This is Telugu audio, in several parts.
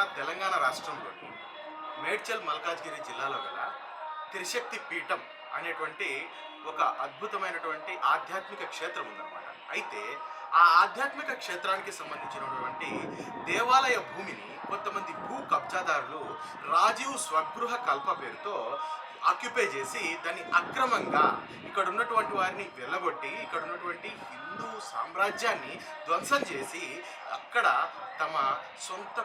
మన తెలంగాణ రాష్ట్రంలోని మేడ్చల్ మల్కాజ్గిరి జిల్లాలో గల త్రిశక్తి పీఠం అనేటువంటి ఒక అద్భుతమైనటువంటి ఆధ్యాత్మిక క్షేత్రం ఉందన్నమాట. అయితే ఆ ఆధ్యాత్మిక క్షేత్రానికి సంబంధించినటువంటి దేవాలయ భూమిని కొంతమంది భూ కబ్జాదారులు రాజీవ్ స్వగృహ కల్ప పేరుతో ఆక్యుపై చేసి దాన్ని అక్రమంగా ఇక్కడ ఉన్నటువంటి వారిని వెళ్ళగొట్టి ఇక్కడ ఉన్నటువంటి హిందూ సామ్రాజ్యాన్ని ధ్వంసం చేసి అక్కడ తమ సొంత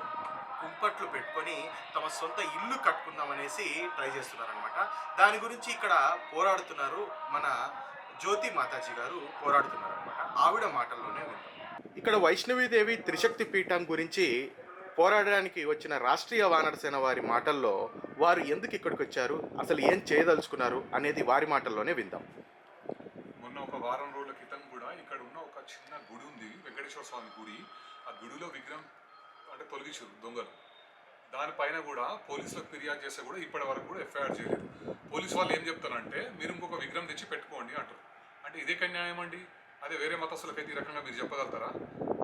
కుంపట్లు పెట్టుకొని తమ సొంత ఇల్లు కట్టుకుందామనేసి ట్రై చేస్తున్నారనమాట దాని గురించి ఇక్కడ పోరాడుతున్నారు మన జ్యోతి మాతాజీ గారు పోరాడుతున్నారు అనమాట ఆవిడ మాటల్లోనే వింటాం ఇక్కడ వైష్ణవీదేవి త్రిశక్తి పీఠం గురించి పోరాడడానికి వచ్చిన రాష్ట్రీయ వానర సేన వారి మాటల్లో వారు ఎందుకు ఇక్కడికి వచ్చారు అసలు ఏం చేయదలుచుకున్నారు అనేది వారి మాటల్లోనే విందాం. మొన్న ఒక వారం రోజుల క్రితం కూడా ఇక్కడ ఉన్న ఒక చిన్న గుడి ఉంది వెంకటేశ్వర స్వామి గుడి. ఆ గుడిలో విగ్రహం అంటే తొలగించారు దొంగలు. దానిపైన కూడా పోలీసులకు ఫిర్యాదు చేస్తే కూడా ఇప్పటి వరకు కూడా ఎఫ్ఐఆర్ చేయలేదు. పోలీసు వాళ్ళు ఏం చెప్తారంటే మీరు ఇంకొక విగ్రహం తెచ్చి పెట్టుకోండి అంటారు. అంటే ఇదే కన్యాయం అండి? అదే వేరే మతస్థులకైతే ఈ రకంగా మీరు చెప్పగలుగుతారా?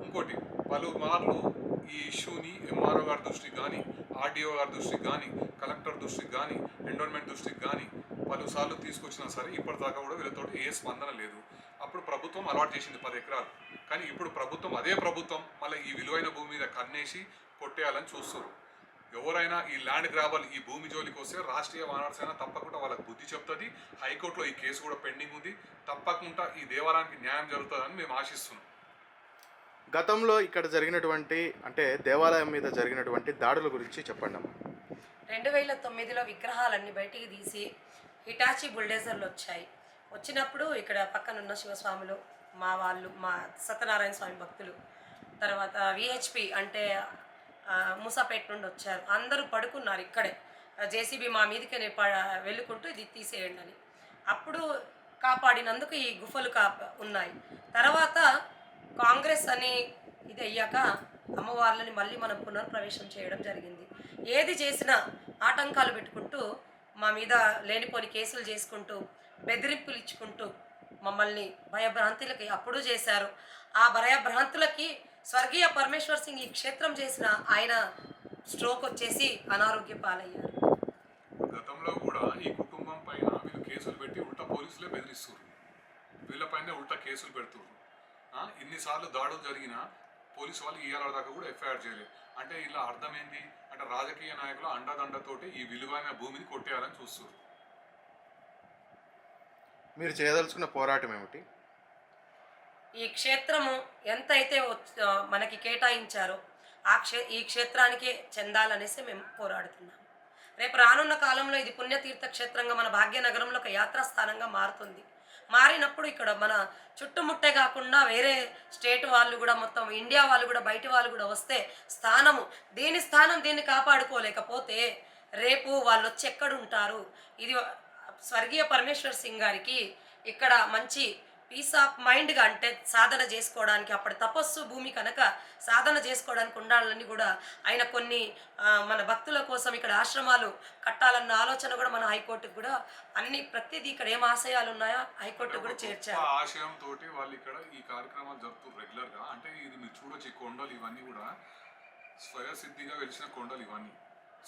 ఇంకోటి పలుమార్లు ఈ ఇష్యూని ఎంఆర్ఓ గారి దృష్టికి కానీ ఆర్డీఓ గారి దృష్టికి కానీ కలెక్టర్ దృష్టికి కానీ ఎండోన్మెంట్ దృష్టికి కానీ పలుసార్లు తీసుకొచ్చినా సరే ఇప్పటిదాకా కూడా వీళ్ళతో ఏ స్పందన లేదు. అప్పుడు ప్రభుత్వం అలవాటు చేసింది పది ఎకరాలు. కానీ ఇప్పుడు ప్రభుత్వం అదే ప్రభుత్వం మళ్ళీ ఈ విలువైన భూమి మీద కన్నేసి కొట్టేయాలని చూస్తారు ఎవరైనా ఈ ల్యాండ్ గ్రాబల్ ఈ భూమి జోలికి వస్తే రాష్ట్రీయ వానర సేన తప్పకుండా వాళ్ళకి బుద్ధి చెప్తుంది. హైకోర్టులో ఈ కేసు కూడా పెండింగ్ ఉంది. తప్పకుండా ఈ దేవాలయానికి న్యాయం జరుగుతుందని మేము ఆశిస్తున్నాం. గతంలో ఇక్కడ జరిగినటువంటి అంటే దేవాలయం మీద జరిగినటువంటి దాడుల గురించి చెప్పండి అమ్మా. రెండు వేల తొమ్మిదిలో విగ్రహాలన్నీ బయటికి తీసి హిటాచి బుల్డేజర్లు వచ్చాయి. వచ్చినప్పుడు ఇక్కడ పక్కనున్న శివస్వాములు మా వాళ్ళు మా సత్యనారాయణ స్వామి భక్తులు. తర్వాత విహెచ్పి అంటే మూసాపేట నుండి వచ్చారు. అందరూ పడుకున్నారు ఇక్కడే. జేసీబీ మా మీదకి వెళ్ళుకుంటూ ఇది తీసేయండి అని. అప్పుడు కాపాడినందుకు ఈ గుఫలు కాప ఉన్నాయి. తర్వాత కాంగ్రెస్ అని ఇది అయ్యాక అమ్మవార్లని మళ్ళీ మనం పునర్ప్రవేశం చేయడం జరిగింది. ఏది చేసినా ఆటంకాలు పెట్టుకుంటూ మా మీద లేనిపోని కేసులు చేసుకుంటూ బెదిరింపులు ఇచ్చుకుంటూ మమ్మల్ని భయభ్రాంతులకి అప్పుడు చేశారు. ఆ భయభ్రాంతులకి స్వర్గీయ పరమేశ్వర్ సింగ్ ఈ క్షేత్రం చేసిన ఆయన స్ట్రోక్ వచ్చేసి అనారోగ్య పాలయ్యారు. గతంలో కూడా ఈ కుటుంబం పైన వీళ్ళు కేసులు పెట్టి ఉల్టా పోలీసులే బెదిరిస్తారు వీళ్ళపైన ఉల్టా కేసులు పెడుతున్నారు ఇన్నిసార్లు దాడులు జరిగినా పోలీసు వాళ్ళు ఇయ్యాల దాకా కూడా ఎఫ్ఐఆర్ చేయలేదు. అంటే ఇలా అర్థమైంది? అంటే రాజకీయ నాయకులు అండదండతోటి ఈ విలువైన భూమిని కొట్టేయాలని చూస్తున్నారు మీరు చేయదలుచుకున్న పోరాటం ఏమిటి? ఈ క్షేత్రము ఎంతైతే మనకి కేటాయించారో ఆ క్షే ఈ క్షేత్రానికి చెందాలనేసి మేము పోరాడుతున్నాము రేపు రానున్న కాలంలో ఇది పుణ్యతీర్థ క్షేత్రంగా మన భాగ్యనగరంలో ఒక యాత్రాస్థానంగా మారుతుంది. మారినప్పుడు ఇక్కడ మన చుట్టుముట్టే కాకుండా వేరే స్టేట్ వాళ్ళు కూడా మొత్తం ఇండియా వాళ్ళు కూడా బయట వాళ్ళు కూడా వస్తే స్థానము దీని స్థానం దీన్ని కాపాడుకోలేకపోతే రేపు వాళ్ళు వచ్చి ఎక్కడుంటారు ఇది స్వర్గీయ పరమేశ్వర్ సింగ్ గారికి ఇక్కడ మంచి పీస్ ఆఫ్ మైండ్గా అంటే సాధన చేసుకోవడానికి అప్పటి తపస్సు భూమి కనుక సాధన చేసుకోవడానికి ఉండాలని కూడా ఆయన కొన్ని మన భక్తుల కోసం ఇక్కడ ఆశ్రమాలు కట్టాలన్న ఆలోచన కూడా మన హైకోర్టుకు కూడా అన్ని ప్రతిదీ ఇక్కడ ఏం ఆశయాలు ఉన్నాయో హైకోర్టు కూడా చేర్చారు. ఆశయం తోటి వాళ్ళు ఇక్కడ ఈ కార్యక్రమాలు జరుపుతారు రెగ్యులర్గా. అంటే ఇది మీరు చూడొచ్చు ఈ కొండలు ఇవన్నీ కూడా. స్వయ సిద్ధిగా వెలిసిన కొండలు ఇవన్నీ.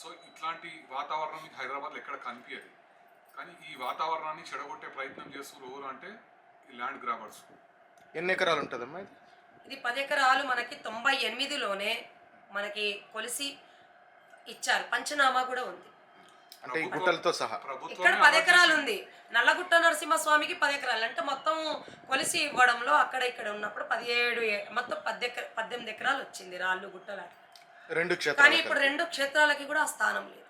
సో ఇట్లాంటి వాతావరణం హైదరాబాద్లో ఎక్కడ కనిపించదు కానీ ఈ వాతావరణాన్ని చెడగొట్టే ప్రయత్నం చేస్తున్నారు ఎవరు అంటే ఈ ల్యాండ్ గ్రాబర్స్. ఎన్ని ఎకరాలు ఉంటుందమ్మా ఇది? ఇది పది ఎకరాలు మనకి తొంభై ఎనిమిదిలోనే మనకి కొలిసి ఇచ్చారు. పంచనామా కూడా ఉంది. అంటే ఈ గుట్టలతో సహా. ఇక్కడ పది ఎకరాలు ఉంది నల్లగుట్ట నరసింహస్వామికి పది ఎకరాలు. అంటే మొత్తం కొలిసి ఇవ్వడంలో అక్కడ ఇక్కడ ఉన్నప్పుడు పదిహేడు మొత్తం పది ఎకర పద్దెనిమిది ఎకరాలు వచ్చింది రాళ్ళు గుట్టలు అట్లా. రెండు కానీ ఇప్పుడు రెండు క్షేత్రాలకి కూడా ఆ స్థానం లేదు.